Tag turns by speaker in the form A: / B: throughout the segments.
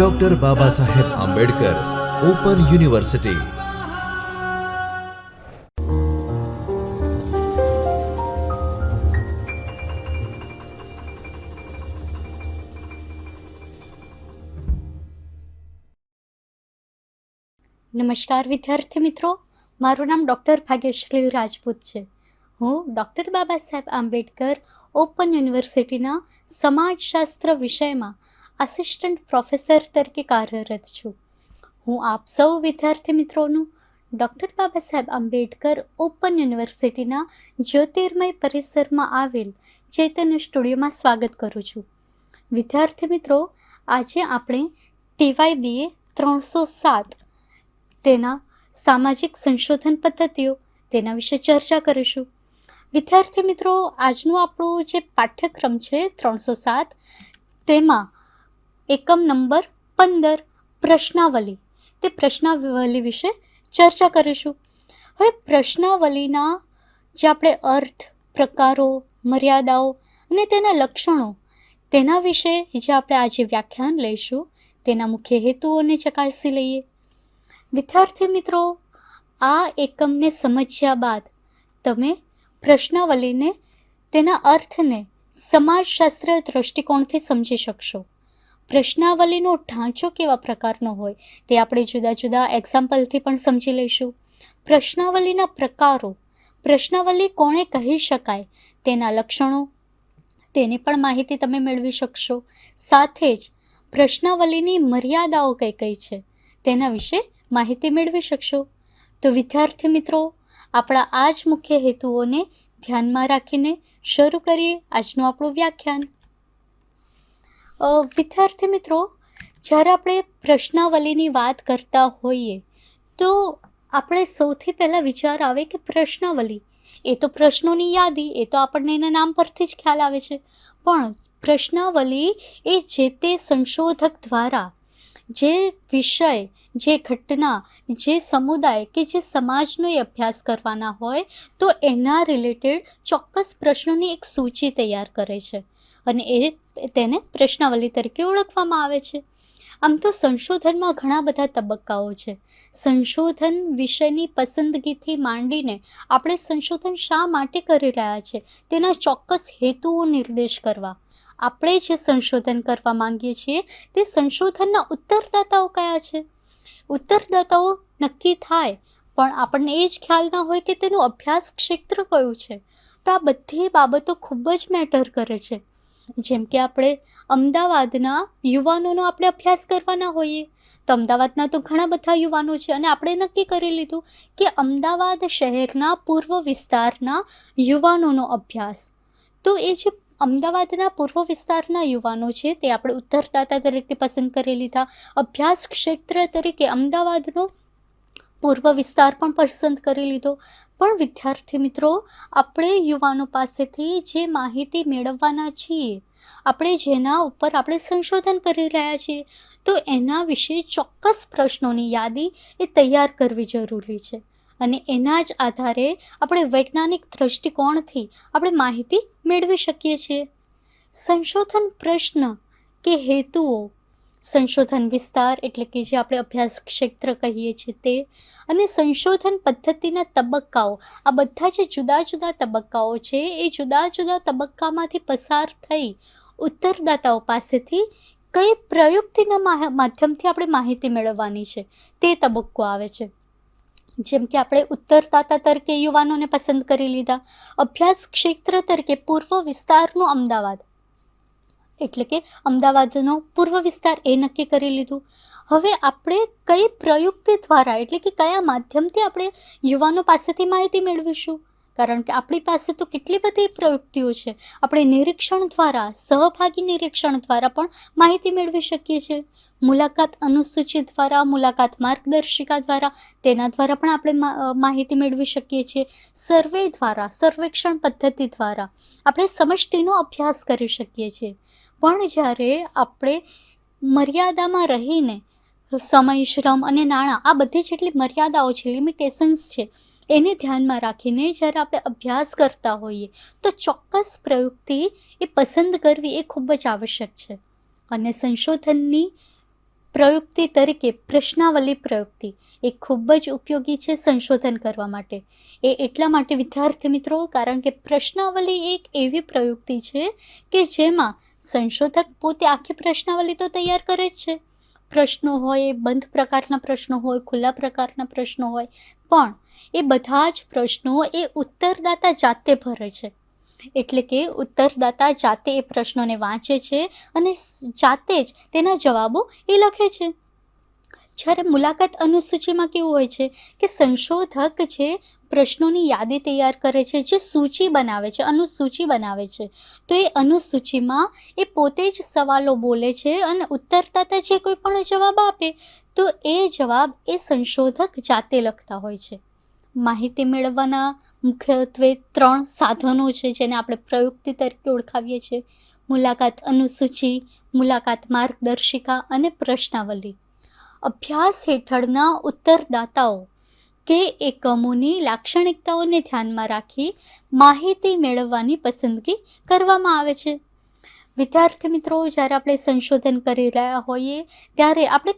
A: Doctor Baba Saheb Ambedkar open university
B: નમસ્કાર વિદ્યાર્થી મિત્રો, મારું નામ ડૉક્ટર ભાગ્યશ્રી રાજપૂત છે. હું ડૉક્ટર બાબા સાહેબ આંબેડકર ઓપન યુનિવર્સિટીના સમાજશાસ્ત્ર વિષયમાં આસિસ્ટન્ટ પ્રોફેસર તરીકે કાર્યરત છું. હું આપ સૌ વિદ્યાર્થી મિત્રોનું ડૉક્ટર બાબા સાહેબ આંબેડકર ઓપન યુનિવર્સિટીના જ્યોતિર્મય પરિસરમાં આવેલ ચૈતન્ય સ્ટુડિયોમાં સ્વાગત કરું છું. વિદ્યાર્થી મિત્રો, આજે આપણે ટીવાય બીએ ત્રણસો સાત તેના સામાજિક સંશોધન પદ્ધતિઓ તેના વિશે ચર્ચા કરીશું. વિદ્યાર્થી મિત્રો, આજનું આપણો જે પાઠ્યક્રમ છે ત્રણસો સાત, તેમાં એકમ નંબર પંદર, પ્રશ્નાવલી. તે પ્રશ્નાવલી વિશે ચર્ચા કરીશું. હવે પ્રશ્નાવલીના જે આપણે અર્થ, પ્રકારો, મર્યાદાઓ અને તેના લક્ષણો, તેના વિશે જે આપણે આજે વ્યાખ્યાન લઈશું, તેના મુખ્ય હેતુઓને ચકાસી લઈએ. વિદ્યાર્થી મિત્રો, આ એકમને સમજ્યા બાદ તમે પ્રશ્નાવલીને તેના અર્થને સમાજશાસ્ત્ર દૃષ્ટિકોણથી સમજી શકશો. પ્રશ્નાવલીનો ઢાંચો કેવા પ્રકારનો હોય તે આપણે જુદા જુદા એક્ઝામ્પલથી પણ સમજી લઈશું. પ્રશ્નાવલીના પ્રકારો. પ્રશ્નાવલી કોણે કહી શકાય? તેના લક્ષણો. તેની પણ માહિતી તમે મેળવી શકશો. સાથે જ પ્રશ્નાવલીની મર્યાદાઓ કઈ કઈ છે તેના વિશે માહિતી મેળવી શકશો. તો વિદ્યાર્થી મિત્રો, આપણા આ જ મુખ્ય હેતુઓને ધ્યાનમાં રાખીને શરૂ કરીએ આજનું આપણું વ્યાખ્યાન. વિદ્યાર્થી મિત્રો, જ્યારે આપણે પ્રશ્નાવલીની વાત કરતા હોઈએ, તો આપણે સૌથી પહેલાં વિચાર આવે કે પ્રશ્નાવલી, એ તો પ્રશ્નોની યાદી, એ તો આપણને એના નામ પરથી જ ખ્યાલ આવે છે. પણ પ્રશ્નાવલી એ જે તે સંશોધક દ્વારા, જે વિષય, જે ઘટના, જે સમુદાય કે જે સમાજનો એ અભ્યાસ કરવાના હોય, તો એના રિલેટેડ ચોક્કસ પ્રશ્નોની એક સૂચિ તૈયાર કરે છે. અને એ તેને પ્રશ્નાવલી તરીકે ઓળખવામાં આવે છે. આમ તો સંશોધનમાં ઘણા બધા તબક્કાઓ છે. સંશોધન વિષયની પસંદગીથી માંડીને આપણે સંશોધન શા માટે કરી રહ્યા છે, તેના ચોક્કસ હેતુઓ નિર્દેશ કરવા. આપણે જે સંશોધન કરવા માંગીએ છીએ, તે સંશોધનના ઉત્તરદાતાઓ કયા છે? ઉત્તરદાતાઓ નક્કી થાય, પણ આપણને એ જ ખ્યાલ ના હોય કે તેનું અભ્યાસ ક્ષેત્ર કયું છે. તો આ બધી બાબતો ખૂબ જ મેટર કરે છે. જેમ કે આપણે અમદાવાદના યુવાનોનો આપણે અભ્યાસ કરવાના હોઈએ. તો અમદાવાદના તો ઘણા બધા યુવાનો છે અને આપણે નક્કી કરી લીધું કે અમદાવાદ શહેરના પૂર્વ વિસ્તારના યુવાનોનો અભ્યાસ. તો એ જે અમદાવાદના પૂર્વ વિસ્તારના યુવાનો છે તે આપણે ઉત્તરદાતા તરીકે પસંદ કરી લીધા. અભ્યાસ ક્ષેત્ર તરીકે અમદાવાદનો પૂર્વ વિસ્તાર પણ પસંદ કરી લીધો. પણ વિદ્યાર્થી મિત્રો, આપણે યુવાનો પાસેથી જે માહિતી મેળવવાના છીએ, આપણે જેના ઉપર આપણે સંશોધન કરી રહ્યા છીએ, તો એના વિશે ચોક્કસ પ્રશ્નોની યાદી એ તૈયાર કરવી જરૂરી છે. અને એના જ આધારે આપણે વૈજ્ઞાનિક દૃષ્ટિકોણથી આપણે માહિતી મેળવી શકીએ છીએ. સંશોધન પ્રશ્ન કે હેતુઓ સંશોધન વિસ્તાર એટલે કે જે આપણે અભ્યાસ ક્ષેત્ર કહીએ છીએ તે. અને સંશોધન પદ્ધતિના તબક્કાઓ. આ બધા જે જુદા જુદા તબક્કાઓ છે, એ જુદા જુદા તબક્કામાંથી પસાર થઈ ઉત્તરદાતાઓ પાસેથી કઈ પ્રયુક્તિના માધ્યમથી આપણે માહિતી મેળવવાની છે, તે તબક્કો આવે છે. જેમ કે આપણે ઉત્તરદાતા તરીકે યુવાનોને પસંદ કરી લીધા. અભ્યાસ ક્ષેત્ર તરીકે પૂર્વ વિસ્તારનું અમદાવાદ. એટલે કે અમદાવાદનો પૂર્વ વિસ્તાર એ નક્કી કરી લીધું. હવે આપણે કઈ પ્રયુક્તિ દ્વારા એટલે કે કયા માધ્યમથી આપણે યુવાનો પાસેથી માહિતી મેળવીશું? કારણ કે આપણી પાસે તો કેટલી બધી પ્રવૃત્તિઓ છે. આપણે નિરીક્ષણ દ્વારા, સહભાગી નિરીક્ષણ દ્વારા પણ માહિતી મેળવી શકીએ છીએ. મુલાકાત અનુસૂચિ દ્વારા, મુલાકાત માર્ગદર્શિકા દ્વારા, તેના દ્વારા પણ આપણે માહિતી મેળવી શકીએ છીએ. સર્વે દ્વારા, સર્વેક્ષણ પદ્ધતિ દ્વારા આપણે સમષ્ટિનો અભ્યાસ કરી શકીએ છીએ. પણ જ્યારે આપણે મર્યાદામાં રહીને સમય શ્રમ અને નાણાં, આ બધી જેટલી મર્યાદાઓ છે, લિમિટેશન્સ છે એને ધ્યાનમાં રાખીને જ્યારે આપણે અભ્યાસ કરતા હોઈએ, તો ચોક્કસ પ્રયુક્તિ એ પસંદ કરવી એ ખૂબ જ આવશ્યક છે. અને સંશોધનની પ્રયુક્તિ તરીકે પ્રશ્નાવલી પ્રયુક્તિ એ ખૂબ જ ઉપયોગી છે સંશોધન કરવા માટે. એ એટલા માટે વિદ્યાર્થી મિત્રો, કારણ કે પ્રશ્નાવલી એક એવી પ્રયુક્તિ છે કે જેમાં સંશોધક પોતે આખી પ્રશ્નાવલી તો તૈયાર કરે જ છે. પ્રશ્નો હોય, એ બંધ પ્રકારના પ્રશ્નો હોય, ખુલ્લા પ્રકારના પ્રશ્નો હોય, પણ એ બધા જ પ્રશ્નો એ ઉત્તરદાતા જાતે ભરે છે. એટલે કે ઉત્તરદાતા જાતે એ પ્રશ્નોને વાંચે છે અને જાતે જ તેના જવાબો એ લખે છે. જ્યારે મુલાકાત અનુસૂચિમાં કેવું હોય છે કે સંશોધક છે પ્રશ્નોની યાદી તૈયાર કરે છે, જે સૂચિ બનાવે છે, અનુસૂચિ બનાવે છે. તો એ અનુસૂચિમાં એ પોતે જ સવાલો બોલે છે અને ઉત્તરદાતા જે કોઈ પણ જવાબ આપે, તો એ જવાબ એ સંશોધક જાતે લખતા હોય છે. માહિતી મેળવવાના મુખ્યત્વે ત્રણ સાધનો છે, જેને આપણે પ્રયુક્તિ તરીકે ઓળખાવીએ છીએ. મુલાકાત અનુસૂચિ, મુલાકાત માર્ગદર્શિકા અને પ્રશ્નાવલી. અભ્યાસ હેઠળના ઉત્તરદાતાઓ કે એકમોની લાક્ષણિકતાઓને ધ્યાનમાં રાખી માહિતી મેળવવાની પસંદગી કરવામાં આવે છે. વિદ્યાર્થી મિત્રો, જ્યારે આપણે સંશોધન કરી રહ્યા હોઈએ, ત્યારે આપણે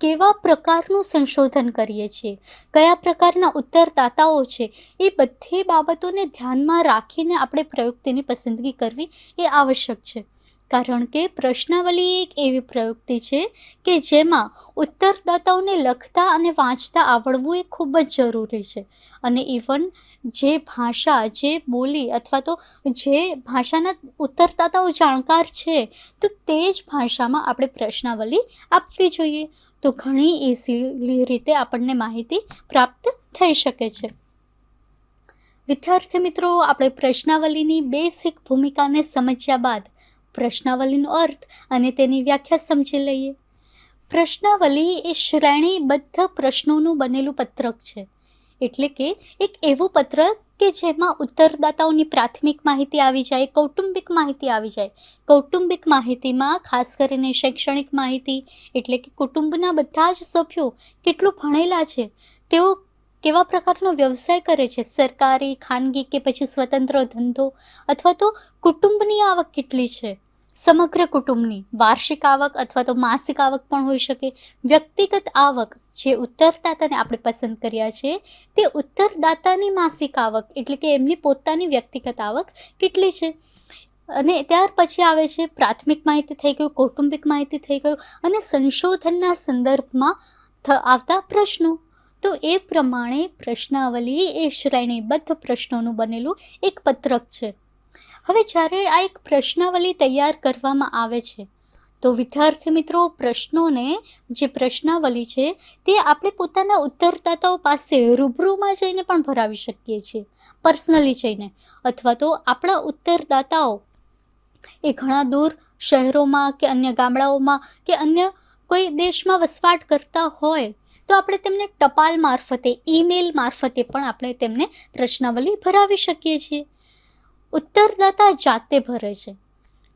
B: કેવા પ્રકારનું સંશોધન કરીએ છીએ? કયા પ્રકારના ઉત્તરદાતાઓ છે? એ બધી બાબતોને ધ્યાનમાં રાખીને આપણે પ્રયુક્તિની પસંદગી કરવી એ આવશ્યક છે. કારણ કે પ્રશ્નાવલી એક એવી પ્રયુક્તિ છે કે જેમાં ઉત્તરદાતાઓને લખતા અને વાંચતા આવડવું એ ખૂબ જ જરૂરી છે. અને ઇવન જે ભાષા, જે બોલી અથવા તો જે ભાષાના ઉત્તરદાતાઓ જાણકાર છે, તો તે જ ભાષામાં આપણે પ્રશ્નાવલી આપવી જોઈએ. તો ઘણી ઇઝીલી રીતે આપણને માહિતી પ્રાપ્ત થઈ શકે છે. વિદ્યાર્થી મિત્રો, આપણે પ્રશ્નાવલીની બેસિક ભૂમિકાને સમજ્યા બાદ પ્રશ્નાવલીનો અર્થ અને તેની વ્યાખ્યા સમજી લઈએ. પ્રશ્નાવલી એ શ્રેણીબદ્ધ પ્રશ્નોનું બનેલું પત્રક છે. એટલે કે એક એવું પત્રક કે જેમાં ઉત્તરદાતાઓની પ્રાથમિક માહિતી આવી જાય, કૌટુંબિક માહિતી આવી જાય. કૌટુંબિક માહિતીમાં ખાસ કરીને શૈક્ષણિક માહિતી, એટલે કે કુટુંબના બધા જ સભ્યો કેટલું ભણેલા છે, તેઓ કેવા પ્રકારનો વ્યવસાય કરે છે? સરકારી, ખાનગી કે પછી સ્વતંત્ર ધંધો? અથવા તો કુટુંબની આવક કેટલી છે? સમગ્ર કુટુંબની વાર્ષિક આવક અથવા તો માસિક આવક પણ હોઈ શકે. વ્યક્તિગત આવક જે ઉત્તરદાતાને આપણે પસંદ કર્યા છે, તે ઉત્તરદાતાની માસિક આવક એટલે કે એમની પોતાની વ્યક્તિગત આવક કેટલી છે? અને ત્યાર પછી આવે છે, પ્રાથમિક માહિતી થઈ ગયું, કૌટુંબિક માહિતી થઈ ગયું અને સંશોધનના સંદર્ભમાં આવતા પ્રશ્નો. તો એ પ્રમાણે પ્રશ્નાવલી, એ શ્રેણીબદ્ધ પ્રશ્નોનું બનેલું એક પત્રક છે. હવે જ્યારે આ એક પ્રશ્નાવલી તૈયાર કરવામાં આવે છે, તો વિદ્યાર્થી મિત્રો, પ્રશ્નોને જે પ્રશ્નાવલી છે, તે આપણે પોતાના ઉત્તરદાતાઓ પાસે રૂબરૂમાં જઈને પણ ભરાવી શકીએ છીએ, પર્સનલી જઈને. અથવા તો આપણા ઉત્તરદાતાઓ એ ઘણા દૂર શહેરોમાં કે અન્ય ગામડાઓમાં કે અન્ય કોઈ દેશમાં વસવાટ કરતા હોય તો આપણે તેમને ટપાલ મારફતે, ઈમેલ મારફતે પણ આપણે તેમને પ્રશ્નાવલી ભરાવી શકીએ છીએ. ઉત્તરદાતા જાતે ભરે છે.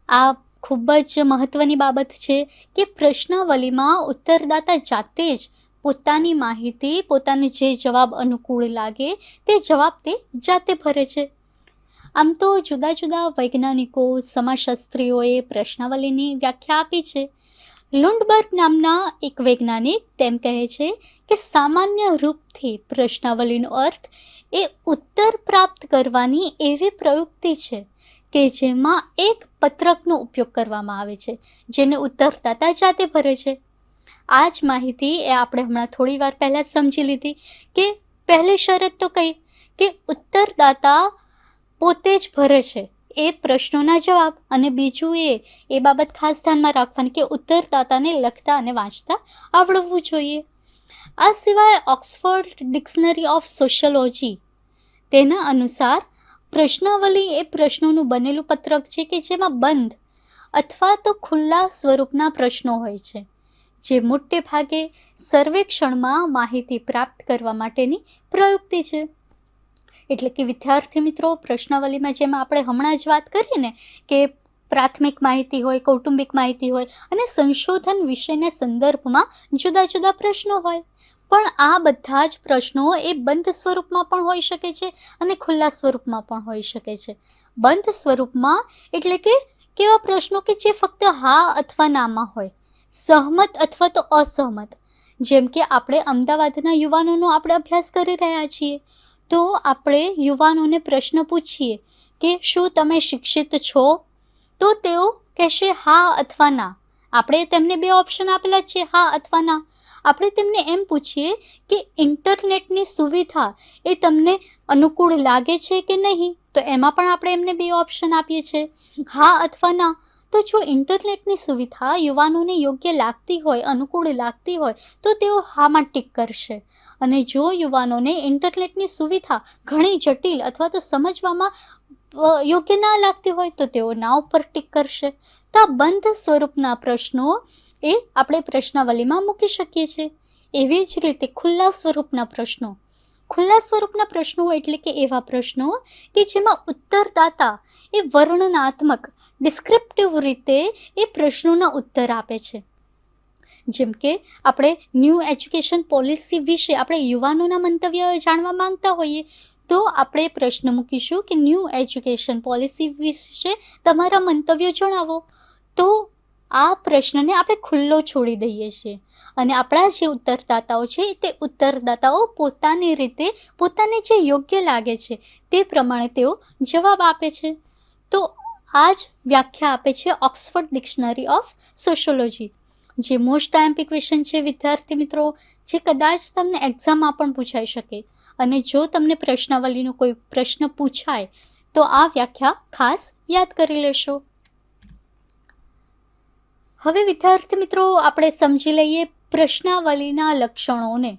B: આ ખૂબ જ મહત્ત્વની બાબત છે કે પ્રશ્નાવલીમાં ઉત્તરદાતા જાતે જ પોતાની માહિતી, પોતાને જે જવાબ અનુકૂળ લાગે તે જવાબ તે જાતે ભરે છે. આમ તો જુદા જુદા વૈજ્ઞાનિકો, સમાજશાસ્ત્રીઓએ પ્રશ્નાવલીની વ્યાખ્યા આપી છે. લુન્ડબર્ગ નામના એક વૈજ્ઞાનિક તેમ કહે છે કે સામાન્ય રૂપથી પ્રશ્નાવલીનો અર્થ એ ઉત્તર પ્રાપ્ત કરવાની એવી પ્રયુક્તિ છે કે જેમાં એક પત્રકનો ઉપયોગ કરવામાં આવે છે, જેને ઉત્તરદાતા જાતે ભરે છે. આ જ માહિતી એ આપણે હમણાં થોડી વાર પહેલાં સમજી લીધી કે પહેલી શરત તો કઈ? કે ઉત્તરદાતા પોતે જ ભરે છે. એ પ્રશ્નોના જવાબ અને બીજું એ એ બાબત ખાસ ધ્યાનમાં રાખવાની કે ઉત્તરદાતાને લખતા અને વાંચતા આવડવું જોઈએ. આ સિવાય ઓક્સફોર્ડ ડિક્શનરી ઓફ સોશિયોલોજી તેના અનુસાર પ્રશ્નાવલી એ પ્રશ્નોનું બનેલું પત્રક છે કે જેમાં બંધ અથવા તો ખુલ્લા સ્વરૂપના પ્રશ્નો હોય છે, જે મોટે ભાગે સર્વેક્ષણમાં માહિતી પ્રાપ્ત કરવા માટેની પ્રયુક્તિ છે. એટલે કે વિદ્યાર્થી મિત્રો, પ્રશ્નાવલીમાં જેમ આપણે હમણાં જ વાત કરી ને કે પ્રાથમિક માહિતી હોય, કૌટુંબિક માહિતી હોય અને સંશોધન વિષયના સંદર્ભમાં જુદા જુદા પ્રશ્નો હોય. પણ આ બધા જ પ્રશ્નો એ બંધ સ્વરૂપમાં પણ હોઈ શકે છે અને ખુલ્લા સ્વરૂપમાં પણ હોઈ શકે છે. બંધ સ્વરૂપમાં એટલે કે કેવા પ્રશ્નો કે જે ફક્ત હા અથવા નામાં હોય. સહમત અથવા તો અસહમત. જેમ કે આપણે અમદાવાદના યુવાનોનો આપણે અભ્યાસ કરી રહ્યા છીએ. તો આપણે યુવાનોને પ્રશ્ન પૂછીએ કે શું તમે શિક્ષિત છો? તો તેઓ કહેશે, હા અથવા ના. આપણે તેમને બે ઓપ્શન આપેલા છે, હા અથવા ના. આપણે તેમને એમ પૂછીએ કે ઇન્ટરનેટની સુવિધા એ તમને અનુકૂળ લાગે છે કે નહીં? તો એમાં પણ આપણે એમને બે ઓપ્શન આપીએ છીએ, હા અથવા ના. તો જો ઇન્ટરનેટની સુવિધા યુવાનોને યોગ્ય લાગતી હોય, અનુકૂળ લાગતી હોય, તો તેઓ હામાં ટીક કરશે. અને જો યુવાનોને ઇન્ટરનેટની સુવિધા ઘણી જટિલ અથવા તો સમજવામાં યોગ્ય ના લાગતી હોય, તો તેઓ ના ઉપર ટીક કરશે. તો આ બંધ સ્વરૂપના પ્રશ્નો એ આપણે પ્રશ્નાવલીમાં મૂકી શકીએ છીએ. એવી જ રીતે ખુલ્લા સ્વરૂપના પ્રશ્નો. ખુલ્લા સ્વરૂપના પ્રશ્નો એટલે કે એવા પ્રશ્નો કે જેમાં ઉત્તરદાતા એ વર્ણનાત્મક ડિસ્ક્રિપ્ટિવ રીતે એ પ્રશ્નોના ઉત્તર આપે છે. જેમ કે, આપણે ન્યૂ એજ્યુકેશન પોલિસી વિશે આપણે યુવાનોના મંતવ્ય જાણવા માંગતા હોઈએ, તો આપણે પ્રશ્ન મૂકીશું કે ન્યૂ એજ્યુકેશન પોલિસી વિશે તમારા મંતવ્યો જણાવો. તો આ પ્રશ્નને આપણે ખુલ્લો છોડી દઈએ છીએ. અને આપણા જે ઉત્તરદાતાઓ છે, તે ઉત્તરદાતાઓ પોતાની રીતે, પોતાને જે યોગ્ય લાગે છે, તે પ્રમાણે તેઓ જવાબ આપે છે. તો આ જ વ્યાખ્યા આપે છે ઓક્સફર્ડ ડિક્શનરી ઓફ સોશિયોલોજી. જે મોસ્ટ ટાઈમ્પી ક્વેશ્ચન છે, વિદ્યાર્થી મિત્રો, જે કદાચ તમને એક્ઝામમાં પણ પૂછાઈ શકે. અને જો તમને પ્રશ્નાવલીનો કોઈ પ્રશ્ન પૂછાય, તો આ વ્યાખ્યા ખાસ યાદ કરી લેશો. હવે વિદ્યાર્થી મિત્રો, આપણે સમજી લઈએ પ્રશ્નાવલીના લક્ષણોને.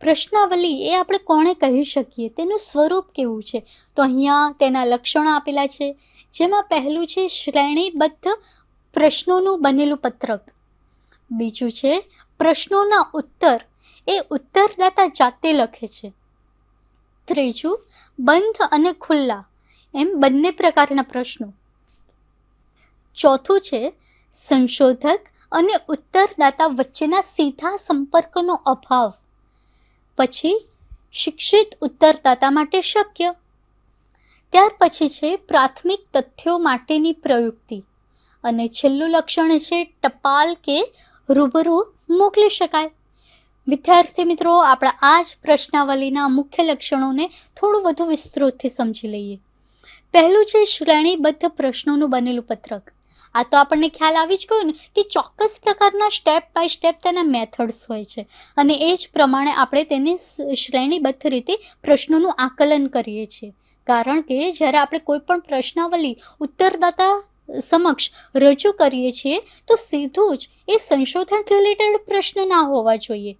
B: પ્રશ્નાવલી એ આપણે કોણે કહી શકીએ? તેનું સ્વરૂપ કેવું છે? તો અહીંયા તેના લક્ષણો આપેલા છે. જેમાં પહેલું છે શ્રેણીબદ્ધ પ્રશ્નોનું બનેલું પત્રક. બીજું છે પ્રશ્નોના ઉત્તર. એ ઉત્તરદાતા જાતે લખે છે. ત્રીજું, બંધ અને ખુલ્લા. એમ બંને પ્રકારના પ્રશ્નો. ચોથું છે સંશોધક અને ઉત્તરદાતા વચ્ચેના સીધા સંપર્કનો અભાવ. પછી, શિક્ષિત ઉત્તરદાતા માટે શક્ય. ત્યાર પછી છે પ્રાથમિક તથ્યો માટેની પ્રયુક્તિ. અને છેલ્લું લક્ષણ છે ટપાલ કે રૂબરૂ મોકલી શકાય. વિદ્યાર્થી મિત્રો, આપણા આ જ પ્રશ્નાવલીના મુખ્ય લક્ષણોને થોડું વધુ વિસ્તૃતથી સમજી લઈએ. પહેલું છે શ્રેણીબદ્ધ પ્રશ્નોનું બનેલું પત્રક. આ તો આપણને ખ્યાલ આવી જ ગયો ને કે ચોક્કસ પ્રકારના સ્ટેપ બાય સ્ટેપ તેના મેથડ્સ હોય છે. અને એ જ પ્રમાણે આપણે તેને શ્રેણીબદ્ધ રીતે પ્રશ્નોનું આકલન કરીએ છીએ. કારણ કે જ્યારે આપણે કોઈ પણ પ્રશ્નાવલી ઉત્તરદાતા સમક્ષ રજૂ કરીએ છીએ, તો સીધું જ એ સંશોધન રિલેટેડ પ્રશ્ન ના હોવા જોઈએ.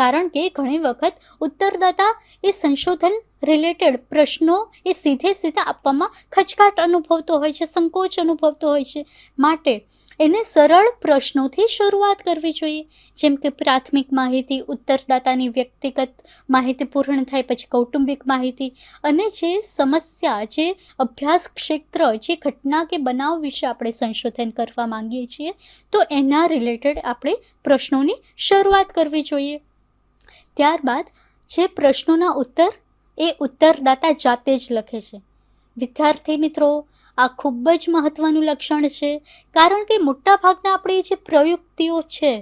B: કારણ કે ઘણી વખત ઉત્તરદાતા એ સંશોધન રિલેટેડ પ્રશ્નો એ સીધે સીધા આપવામાં ખચકાટ અનુભવતો હોય છે, સંકોચ અનુભવતો હોય છે. માટે એને સરળ પ્રશ્નોથી શરૂઆત કરવી જોઈએ. જેમ કે પ્રાથમિક માહિતી, ઉત્તરદાતાની વ્યક્તિગત માહિતી પૂર્ણ થાય, પછી કૌટુંબિક માહિતી અને જે સમસ્યા, જે અભ્યાસ ક્ષેત્ર, જે ઘટના કે બનાવ વિશે આપણે સંશોધન કરવા માંગીએ છીએ, તો એના રિલેટેડ આપણે પ્રશ્નોની શરૂઆત કરવી જોઈએ. ત્યારબાદ જે પ્રશ્નોના ઉત્તર એ ઉત્તરદાતા જાતે જ લખે છે. વિદ્યાર્થી મિત્રો આ ખૂબ જ મહત્ત્વનું લક્ષણ છે, કારણ કે મોટાભાગના આપણી જે પ્રયુક્તિઓ છે,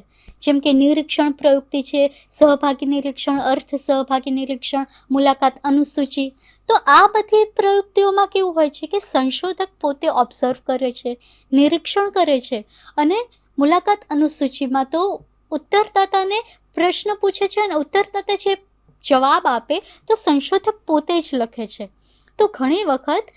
B: જેમ કે નિરીક્ષણ પ્રયુક્તિ છે, સહભાગી નિરીક્ષણ, અર્થ સહભાગી નિરીક્ષણ, મુલાકાત અનુસૂચિ, તો આ બધી પ્રયુક્તિઓમાં કેવું હોય છે કે સંશોધક પોતે ઓબ્ઝર્વ કરે છે, નિરીક્ષણ કરે છે અને મુલાકાત અનુસૂચિમાં તો ઉત્તરદાતાને પ્રશ્ન પૂછે છે અને ઉત્તરદાતા જે જવાબ આપે તો સંશોધક પોતે જ લખે છે. તો ઘણી વખત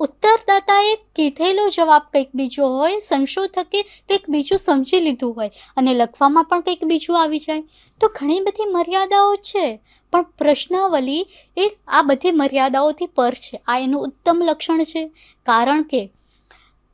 B: ઉત્તરદાતાએ કીધેલો જવાબ કંઈક બીજો હોય, સંશોધકે કંઈક બીજું સમજી લીધું હોય અને લખવામાં પણ કંઈક બીજું આવી જાય. તો ઘણી બધી મર્યાદાઓ છે, પણ પ્રશ્નાવલી એ આ બધી મર્યાદાઓથી પર છે. આ એનું ઉત્તમ લક્ષણ છે. કારણ કે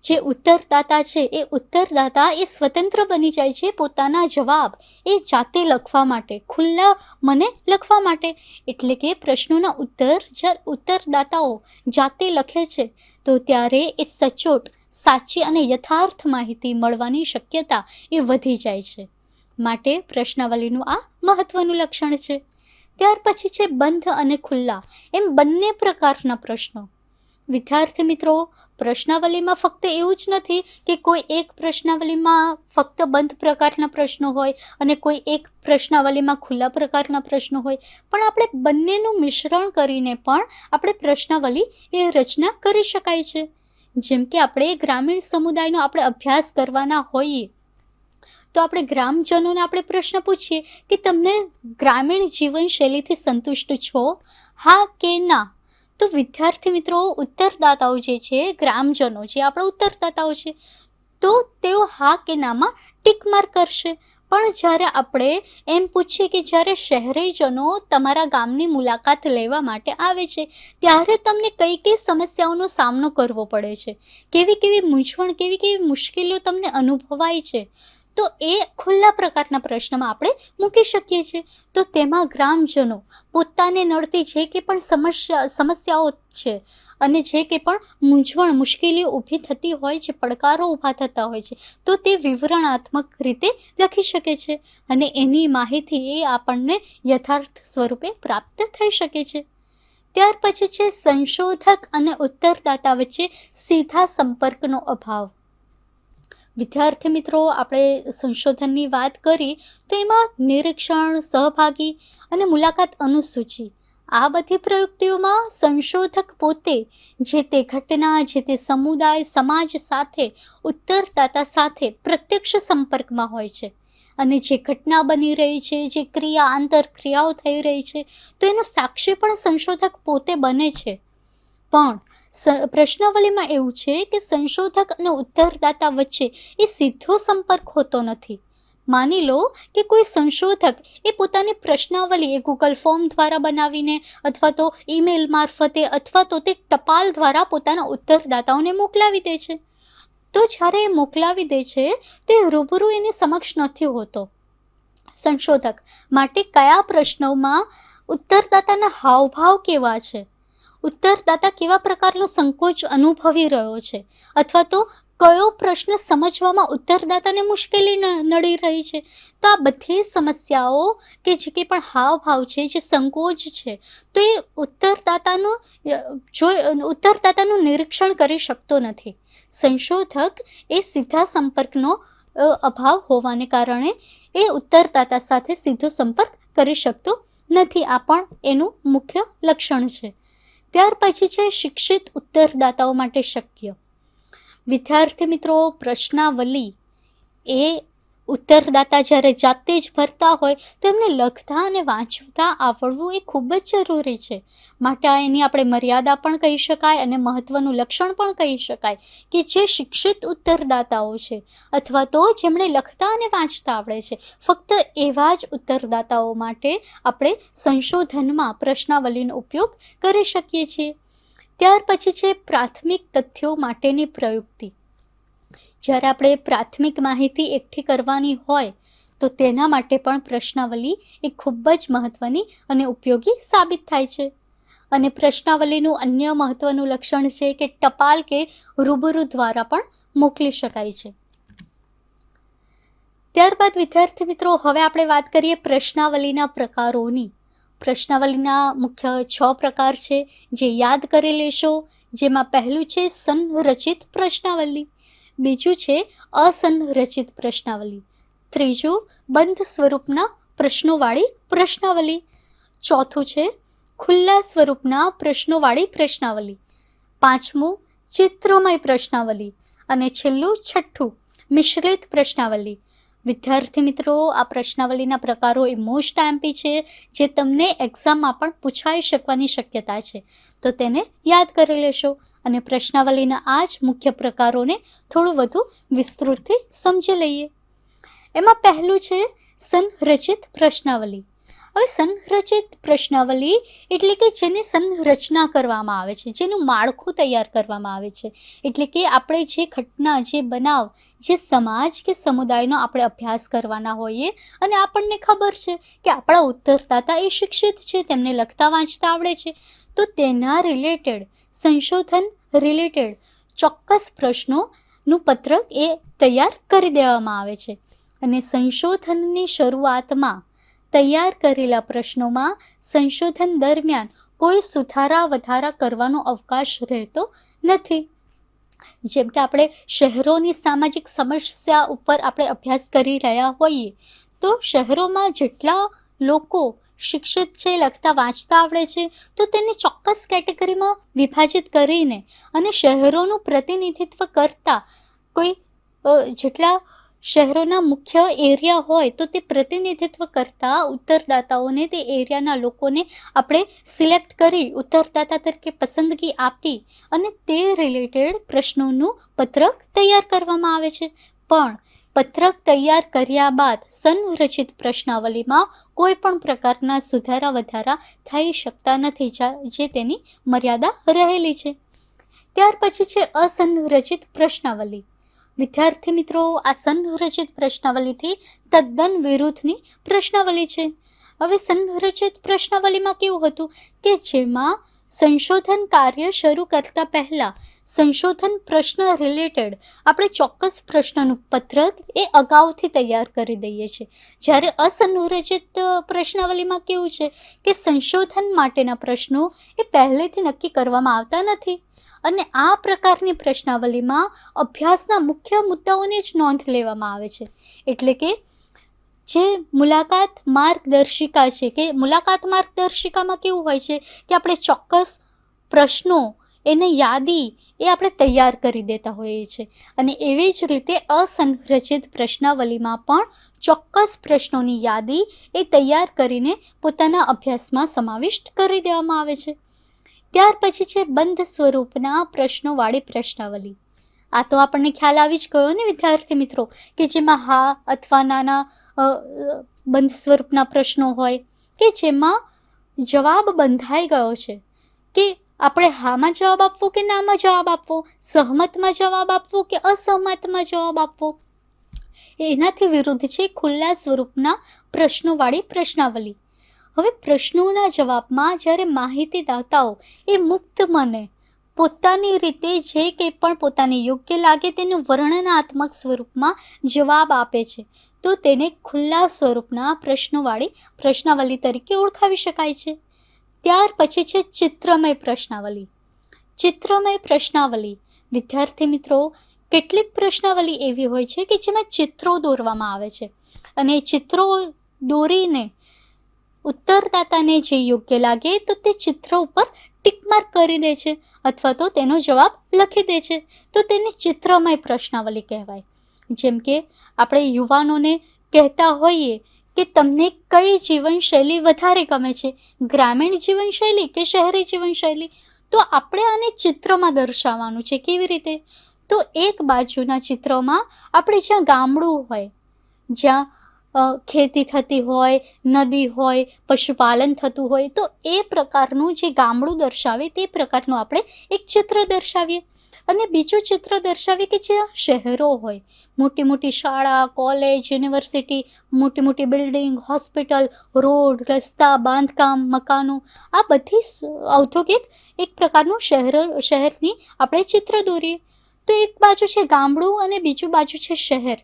B: જે ઉત્તરદાતા છે, એ ઉત્તરદાતા એ સ્વતંત્ર બની જાય છે પોતાના જવાબ એ જાતે લખવા માટે, ખુલ્લા મને લખવા માટે. એટલે કે પ્રશ્નોના ઉત્તર જ્યારે ઉત્તરદાતાઓ જાતે લખે છે, તો ત્યારે એ સચોટ, સાચી અને યથાર્થ માહિતી મળવાની શક્યતા એ વધી જાય છે. માટે પ્રશ્નાવલીનું આ મહત્ત્વનું લક્ષણ છે. ત્યાર પછી છે બંધ અને ખુલ્લા, એમ બંને પ્રકારના પ્રશ્નો. વિદ્યાર્થી મિત્રો, પ્રશ્નાવલીમાં ફક્ત એવું જ નથી કે કોઈ એક પ્રશ્નાવલીમાં ફક્ત બંધ પ્રકારના પ્રશ્નો હોય અને કોઈ એક પ્રશ્નાવલીમાં ખુલ્લા પ્રકારના પ્રશ્નો હોય. પણ આપણે બંનેનું મિશ્રણ કરીને પણ આપણે પ્રશ્નાવલી એ રચના કરી શકાય છે. જેમ કે આપણે ગ્રામીણ સમુદાયનો આપણે અભ્યાસ કરવાના હોઈએ, તો આપણે ગ્રામજનોને આપણે પ્રશ્ન પૂછીએ કે તમને ગ્રામીણ જીવનશૈલીથી સંતુષ્ટ છો? હા કે ના? તો વિદ્યાર્થી મિત્રો, ઉત્તરદાતાઓ જે છે, ગ્રામજનો જે આપણા ઉત્તરદાતાઓ છે, તો તેઓ હા કે નામાં ટીક માર્ક કરશે. પણ જ્યારે આપણે એમ પૂછીએ કે જ્યારે શહેરીજનો તમારા ગામની મુલાકાત લેવા માટે આવે છે, ત્યારે તમને કઈ કઈ સમસ્યાઓનો સામનો કરવો પડે છે? કેવી કેવી મૂંઝવણ, કેવી કેવી મુશ્કેલીઓ તમને અનુભવાય છે? તો એ ખુલ્લા પ્રકારના પ્રશ્નમાં આપણે મૂકી શકીએ છીએ. તો તેમાં ગ્રામજનો પોતાને નડતી જે કે પણ સમસ્યા, સમસ્યાઓ છે અને જે કે પણ મૂંઝવણ, મુશ્કેલીઓ ઊભી થતી હોય છે, પડકારો ઊભા થતા હોય છે, તો તે વિવરણાત્મક રીતે લખી શકે છે અને એની માહિતી એ આપણને યથાર્થ સ્વરૂપે પ્રાપ્ત થઈ શકે છે. ત્યાર પછી છે સંશોધક અને ઉત્તરદાતા વચ્ચે સીધા સંપર્કનો અભાવ. વિદ્યાર્થી મિત્રો, આપણે સંશોધનની વાત કરી તો એમાં નિરીક્ષણ, સહભાગી અને મુલાકાત અનુસૂચિ. આ બધી પ્રવૃત્તિઓમાં સંશોધક પોતે જે તે ઘટના, જે તે સમુદાય, સમાજ સાથે, ઉત્તરદાતા સાથે પ્રત્યક્ષ સંપર્કમાં હોય છે. અને જે ઘટના બની રહી છે, જે ક્રિયા આંતરક્રિયાઓ થઈ રહી છે, તો એનો સાક્ષી પણ સંશોધક પોતે બને છે. પણ પ્રશ્નાવલીમાં એવું છે કે સંશોધક અને ઉત્તરદાતા વચ્ચે એ સીધો સંપર્ક હોતો નથી. માની લો કે કોઈ સંશોધક એ પોતાની પ્રશ્નાવલી એ ગૂગલ ફોર્મ દ્વારા બનાવીને અથવા તો ઈમેલ મારફતે અથવા તો તે ટપાલ દ્વારા પોતાના ઉત્તરદાતાઓને મોકલાવી દે છે. તો જ્યારે એ મોકલાવી દે છે, તે રૂબરૂ એની સમક્ષ નથી હોતો. સંશોધક, માટે કયા પ્રશ્નોમાં ઉત્તરદાતાના હાવભાવ કેવા છે? ઉત્તરદાતા કેવા પ્રકારનો સંકોચ અનુભવી રહ્યો છે? અથવા તો કયો પ્રશ્ન સમજવામાં ઉત્તરદાતાને મુશ્કેલી નડી રહી છે? તો આ બધી સમસ્યાઓ કે જે કંઈ પણ હાવભાવ છે, જે સંકોચ છે, તો એ ઉત્તરદાતાનું જો, ઉત્તરદાતાનું નિરીક્ષણ કરી શકતો નથી. સંશોધક એ સીધા સંપર્કનો અભાવ હોવાને કારણે એ ઉત્તરદાતા સાથે સીધો સંપર્ક કરી શકતો નથી. આ પણ એનું મુખ્ય લક્ષણ છે. ત્યાર પછી છે શિક્ષિત ઉત્તરદાતાઓ માટે શક્ય. વિદ્યાર્થી મિત્રો પ્રશ્નાવલી એ ઉત્તરદાતા જ્યારે જાતે જ ભરતા હોય તો એમને લખતા અને વાંચતા આવડવું એ ખૂબ જ જરૂરી છે. માટે એની આપણે મર્યાદા પણ કહી શકાય અને મહત્ત્વનું લક્ષણ પણ કહી શકાય કે જે શિક્ષિત ઉત્તરદાતાઓ છે. અથવા તો જેમણે લખતા અને વાંચતા આવડે છે. ફક્ત એવા જ ઉત્તરદાતાઓ માટે આપણે સંશોધનમાં પ્રશ્નાવલીનો ઉપયોગ કરી શકીએ છીએ. ત્યાર પછી છે પ્રાથમિક તથ્યો માટેની પ્રયુક્તિ. જ્યારે આપણે પ્રાથમિક માહિતી એકઠી કરવાની હોય, તો તેના માટે પણ પ્રશ્નાવલી એ ખૂબ જ મહત્ત્વની અને ઉપયોગી સાબિત થાય છે. અને પ્રશ્નાવલીનું અન્ય મહત્ત્વનું લક્ષણ છે કે ટપાલ કે રૂબરૂ દ્વારા પણ મોકલી શકાય છે. ત્યારબાદ વિદ્યાર્થી મિત્રો, હવે આપણે વાત કરીએ પ્રશ્નાવલીના પ્રકારોની. પ્રશ્નાવલીના મુખ્ય છ પ્રકાર છે, જે યાદ કરી લેશો, જેમાં પહેલું છે સંરચિત પ્રશ્નાવલી. બીજું છે અસંરચિત પ્રશ્નાવલી. ત્રીજું, બંધ સ્વરૂપના પ્રશ્નોવાળી પ્રશ્નાવલી. ચોથું છે, ખુલ્લા સ્વરૂપના પ્રશ્નોવાળી પ્રશ્નાવલી. પાંચમું, ચિત્રમય પ્રશ્નાવલી. અને છેલ્લું, છઠ્ઠું, મિશ્રિત પ્રશ્નાવલી. વિદ્યાર્થી મિત્રો, આ પ્રશ્નાવલીના પ્રકારો એ મોસ્ટ એમ્પી છે, જે તમને એક્ઝામમાં પણ પૂછાઈ શકવાની શક્યતા છે. તો તેને યાદ કરી લેશો અને પ્રશ્નાવલીના આ જ મુખ્ય પ્રકારોને થોડું વધુ વિસ્તૃતથી સમજી લઈએ. એમાં પહેલું છે સંરચિત પ્રશ્નાવલી. હવે સંરચિત પ્રશ્નાવલી એટલે કે જેની સંરચના કરવામાં આવે છે, જેનું માળખું તૈયાર કરવામાં આવે છે. એટલે કે આપણે જે ઘટના, જે બનાવ, જે સમાજ કે સમુદાયનો આપણે અભ્યાસ કરવાના હોઈએ અને આપણને ખબર છે કે આપણા ઉત્તરદાતા એ શિક્ષિત છે, તેમને લખતા વાંચતા આવડે છે. તો તેના રિલેટેડ સંશોધન રિલેટેડ ચોક્કસ પ્રશ્નોનું પત્રક એ તૈયાર કરી દેવામાં આવે છે. અને સંશોધનની શરૂઆતમાં તૈયાર કરેલા પ્રશ્નોમાં સંશોધન દરમિયાન કોઈ સુધારા વધારા કરવાનો અવકાશ રહેતો નથી. જેમ કે આપણે શહેરોની સામાજિક સમસ્યા ઉપર આપણે અભ્યાસ કરી રહ્યા હોઈએ, તો શહેરોમાં જેટલા લોકો શિક્ષિત છે, લખતા, વાંચતા આવડે છે, તો તેને ચોક્કસ કેટેગરીમાં વિભાજિત કરીને અને શહેરોનું પ્રતિનિધિત્વ કરતા કોઈ જેટલા શહેરોના મુખ્ય એરિયા હોય તો તે પ્રતિનિધિત્વ કરતા ઉત્તરદાતાઓને તે એરિયાના લોકોને આપણે સિલેક્ટ કરી ઉત્તરદાતા તરીકે પસંદગી આપી અને તે રિલેટેડ પ્રશ્નોનું પત્રક તૈયાર કરવામાં આવે છે. પણ પત્રક તૈયાર કર્યા બાદ સંરચિત પ્રશ્નાવલીમાં કોઈ પણ પ્રકારના સુધારા વધારા થઈ શકતા નથી જા- તેની મર્યાદા રહેલી છે. ત્યાર પછી છે અસંરચિત પ્રશ્નાવલી. વિદ્યાર્થી મિત્રો, આ સંરચિત પ્રશ્નાવલીથી તદ્દન વિરુદ્ધની પ્રશ્નાવલી છે. હવે સંરચિત પ્રશ્નાવલીમાં કેવું હતું કે જેમાં સંશોધન કાર્ય શરૂ કરતા પહેલાં સંશોધન પ્રશ્ન રિલેટેડ આપણે ચોક્કસ પ્રશ્નનું પત્રક એ અગાઉથી તૈયાર કરી દઈએ છીએ. જ્યારે અસંરચિત પ્રશ્નાવલીમાં કેવું છે કે સંશોધન માટેના પ્રશ્નો એ પહેલેથી નક્કી કરવામાં આવતા નથી અને આ પ્રકારની પ્રશ્નાવલીમાં અભ્યાસના મુખ્ય મુદ્દાઓની જ નોંધ લેવામાં આવે છે. એટલે કે જે મુલાકાત માર્ગદર્શિકા છે કે મુલાકાત માર્ગદર્શિકામાં કેવું હોય છે કે આપણે ચોક્કસ પ્રશ્નો, એને યાદી એ આપણે તૈયાર કરી દેતા હોઈએ છીએ અને એવી જ રીતે અસંરચિત પ્રશ્નાવલીમાં પણ ચોક્કસ પ્રશ્નોની યાદી એ તૈયાર કરીને પોતાના અભ્યાસમાં સમાવિષ્ટ કરી દેવામાં આવે છે. ત્યાર પછી છે બંધ સ્વરૂપના પ્રશ્નોવાળી પ્રશ્નાવલી. આ તો આપણને ખ્યાલ આવી જ ગયો ને વિદ્યાર્થી મિત્રો, કે જેમાં હા અથવા નાના બંધ સ્વરૂપના પ્રશ્નો હોય કે જેમાં જવાબ બંધાઈ ગયો છે કે આપણે હામાં જવાબ આપવો કે નામાં જવાબ આપવો? સહમતમાં જવાબ આપવો કે અસહમતમાં જવાબ આપવો? એનાથી વિરુદ્ધ છે ખુલ્લા સ્વરૂપના પ્રશ્નોવાળી પ્રશ્નાવલી. હવે પ્રશ્નોના જવાબમાં જ્યારે માહિતીદાતાઓ એ મુક્ત મને પોતાની રીતે જે કંઈ પણ પોતાને યોગ્ય લાગે તેનું વર્ણનાત્મક સ્વરૂપમાં જવાબ આપે છે. તો તેને ખુલ્લા સ્વરૂપના પ્રશ્નોવાળી પ્રશ્નાવલી તરીકે ઓળખાવી શકાય છે. ત્યાર પછી છે ચિત્રમય પ્રશ્નાવલી. ચિત્રમય પ્રશ્નાવલી. વિદ્યાર્થી મિત્રો, કેટલીક પ્રશ્નાવલી એવી હોય છે કે જેમાં ચિત્રો દોરવામાં આવે છે. અને ચિત્રો દોરીને ઉત્તરદાતાને જે યોગ્ય લાગે તો તે ચિત્ર ઉપર ટીકમાર્ક કરી દે છે અથવા તો તેનો જવાબ લખી દે છે. તો તેને ચિત્રમય પ્રશ્નાવલી કહેવાય. જેમ કે આપણે યુવાનોને કહેતા હોઈએ કે તમને કઈ જીવનશૈલી વધારે ગમે છે? ગ્રામીણ જીવનશૈલી કે શહેરી જીવનશૈલી? તો આપણે આને ચિત્રમાં દર્શાવવાનું છે કેવી રીતે? તો એક બાજુના ચિત્રમાં આપણે જ્યાં ગામડું હોય, જ્યાં ખેતી થતી હોય, નદી હોય, પશુપાલન થતું હોય, તો એ પ્રકારનું જે ગામડું દર્શાવે તે પ્રકારનું આપણે એક ચિત્ર દર્શાવીએ. અને બીજું ચિત્ર દર્શાવે કે જ્યાં શહેરો હોય. મોટી મોટી શાળા, કોલેજ, યુનિવર્સિટી, મોટી મોટી બિલ્ડિંગ, હોસ્પિટલ, રોડ, રસ્તા, બાંધકામ, મકાનો, આ બધી ઔદ્યોગિક એક પ્રકારનું શહેર, શહેરની આપણે ચિત્ર દોરીએ. તો એક બાજુ છે ગામડું અને બીજું બાજુ છે શહેર.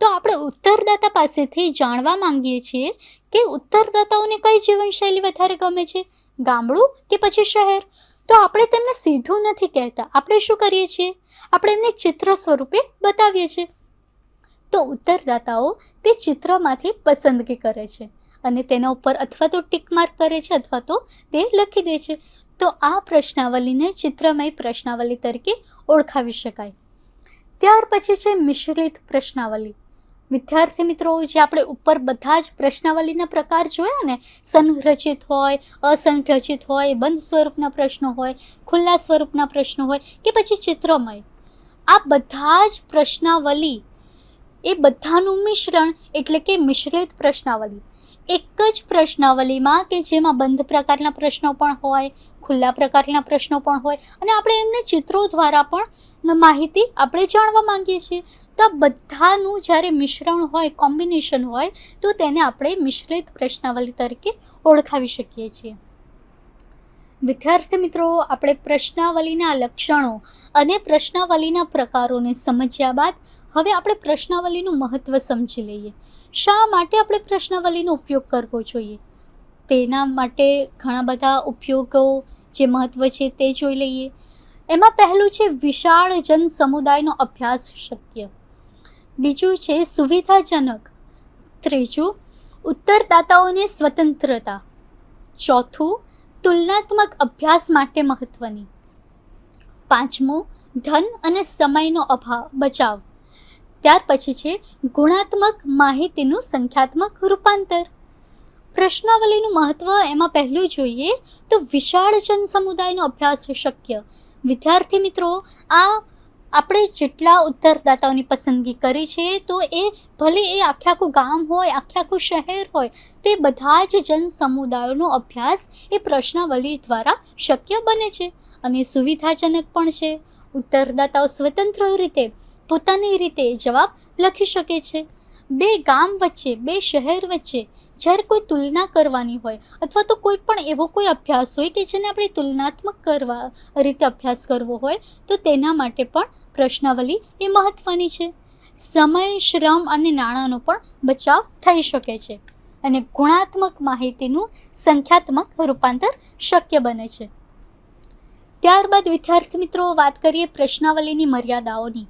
B: તો આપણે ઉત્તરદાતા પાસેથી જાણવા માંગીએ છીએ કે ઉત્તરદાતાઓને કઈ જીવનશૈલી વધારે ગમે છે? ગામડું કે પછી શહેર? તો આપણે તેમને સીધું નથી કહેતા. આપણે શું કરીએ છીએ? આપણે એમને ચિત્ર સ્વરૂપે બતાવીએ છીએ. તો ઉત્તરદાતાઓ તે ચિત્રમાંથી પસંદગી કરે છે અને તેના ઉપર અથવા તો ટીક માર્ક કરે છે અથવા તો તે લખી દે છે. તો આ પ્રશ્નાવલીને ચિત્રમય પ્રશ્નાવલી તરીકે ઓળખાવી શકાય. ત્યાર પછી છે મિશ્રિત પ્રશ્નાવલી. વિદ્યાર્થી મિત્રો, જે આપણે ઉપર બધા જ પ્રશ્નાવલીના પ્રકાર જોયા ને સંરચિત હોય અસંરચિત હોય, બંધ સ્વરૂપના પ્રશ્નો હોય, ખુલ્લા સ્વરૂપના પ્રશ્નો હોય કે પછી ચિત્રમય. આ બધા જ પ્રશ્નાવલી એ બધાનું મિશ્રણ એટલે કે મિશ્રિત પ્રશ્નાવલી. એક જ પ્રશ્નાવલીમાં કે જેમાં બંધ પ્રકારના પ્રશ્નો પણ હોય, ખુલ્લા પ્રકારના પ્રશ્નો પણ હોય અને આપણે એમને ચિત્રો દ્વારા પણ માહિતી આપણે જાણવા માંગીએ છીએ. તો બધાનું જ્યારે મિશ્રણ હોય, કોમ્બિનેશન હોય, તો તેને આપણે મિશ્રિત પ્રશ્નાવલી તરીકે ઓળખાવી શકીએ છીએ. વિદ્યાર્થી મિત્રો, આપણે પ્રશ્નાવલીના લક્ષણો અને પ્રશ્નાવલીના પ્રકારોને સમજ્યા બાદ હવે આપણે પ્રશ્નાવલીનું મહત્ત્વ સમજી લઈએ. શા માટે આપણે પ્રશ્નાવલીનો ઉપયોગ કરવો જોઈએ? તેના માટે ઘણા બધા ઉપયોગો જે મહત્ત્વ છે તે જોઈ લઈએ. એમાં પહેલું છે વિશાળ જન સમુદાયનો અભ્યાસ શક્ય. બીજું છે સુવિધાજનક. ત્રીજું, ઉત્તરદાતાઓને સ્વતંત્રતા. ચોથું, તુલનાત્મક અભ્યાસ માટે મહત્ત્વની પાંચમું, ધન અને સમયનો અભાવ બચાવ. ત્યાર પછી છે ગુણાત્મક માહિતીનું સંખ્યાત્મક રૂપાંતર. પ્રશ્નાવલીનું મહત્ત્વ એમાં પહેલું જોઈએ તો વિશાળ જન સમુદાયનો અભ્યાસ શક્ય. વિદ્યાર્થી મિત્રો, આ આપણે જેટલા ઉત્તરદાતાઓની પસંદગી કરી છે, તો એ ભલે એ આખે આખું ગામ હોય, આખે આખું શહેર હોય, તો એ બધા જ જન સમુદાયોનો અભ્યાસ એ પ્રશ્નાવલી દ્વારા શક્ય બને છે અને સુવિધાજનક પણ છે. ઉત્તરદાતાઓ સ્વતંત્ર રીતે, પોતાની રીતે જવાબ લખી શકે છે. બે ગામ વચ્ચે, બે શહેર વચ્ચે જ્યારે કોઈ તુલના કરવાની હોય અથવા તો કોઈ પણ એવો કોઈ અભ્યાસ હોય કે જેને આપણે તુલનાત્મક કરવા રીતે અભ્યાસ કરવો હોય, તો તેના માટે પણ પ્રશ્નાવલી એ મહત્ત્વની છે. સમય, શ્રમ અને નાણાંનો પણ બચાવ થઈ શકે છે અને ગુણાત્મક માહિતીનું સંખ્યાત્મક રૂપાંતર શક્ય બને છે. ત્યારબાદ વિદ્યાર્થી મિત્રો વાત કરીએ પ્રશ્નાવલીની મર્યાદાઓની.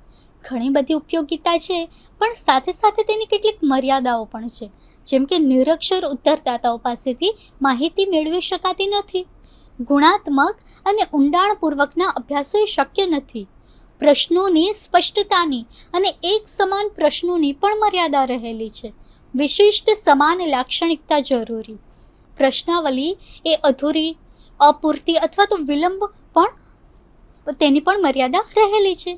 B: ઘણી બધી ઉપયોગિતા છે, પણ સાથે સાથે તેની કેટલીક મર્યાદાઓ પણ છે. જેમ કે નિરક્ષર ઉત્તરદાતાઓ પાસેથી માહિતી મેળવી શકાતી નથી, ગુણાત્મક અને ઊંડાણપૂર્વકના અભ્યાસો શક્ય નથી. પ્રશ્નોની સ્પષ્ટતાની અને એક સમાન પ્રશ્નોની પણ મર્યાદા રહેલી છે. વિશિષ્ટ સમાન લાક્ષણિકતા જરૂરી. પ્રશ્નાવલી એ અધૂરી, અપૂરતી અથવા તો વિલંબ પણ તેની પણ મર્યાદા રહેલી છે.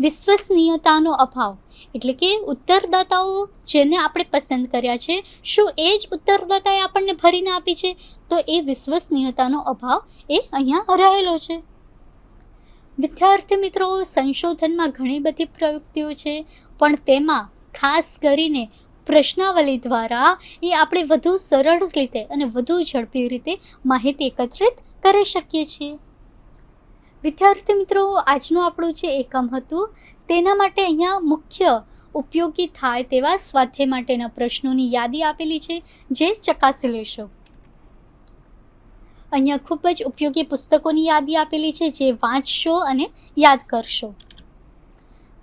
B: વિશ્વસનીયતાનો અભાવ. એટલે કે ઉત્તરદાતાઓ જેને આપણે પસંદ કર્યા છે, શું એ જ ઉત્તરદાતાએ આપણને ભરીને આપી છે? તો એ વિશ્વસનીયતાનો અભાવ એ અહીંયા રહેલો છે. વિદ્યાર્થી મિત્રો, સંશોધનમાં ઘણી બધી પ્રવૃત્તિઓ છે, પણ તેમાં ખાસ કરીને પ્રશ્નાવલી દ્વારા એ આપણે વધુ સરળ રીતે અને વધુ ઝડપી રીતે માહિતી એકત્રિત કરી શકીએ છીએ. વિદ્યાર્થી મિત્રો, આજનું આપણું જે એકમ હતું, તેના માટે અહીંયા મુખ્ય ઉપયોગી થાય તેવા સ્વાધ્યાય માટેના પ્રશ્નોની યાદી આપેલી છે, જે ચકાસી લેશો. અહીંયા ખૂબ જ ઉપયોગી પુસ્તકોની યાદી આપેલી છે, જે વાંચશો અને યાદ કરશો.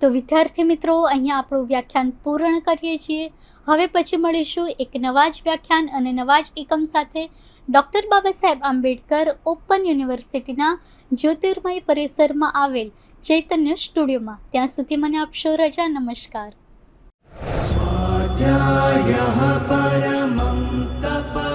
B: તો વિદ્યાર્થી મિત્રો, અહીંયા આપણું વ્યાખ્યાન પૂર્ણ કરીએ છીએ. હવે પછી મળીશું એક નવા જ વ્યાખ્યાન અને નવા જ એકમ સાથે. ડૉક્ટર બાબા સાહેબ આંબેડકર ઓપન યુનિવર્સિટીના જ્યોતિર્મય પરિસરમાં આવેલ ચૈતન્ય સ્ટુડિયોમાં. ત્યાં સુધી મને આપશો રજા નમસ્કાર.
C: સ્વાધ્યાય તપ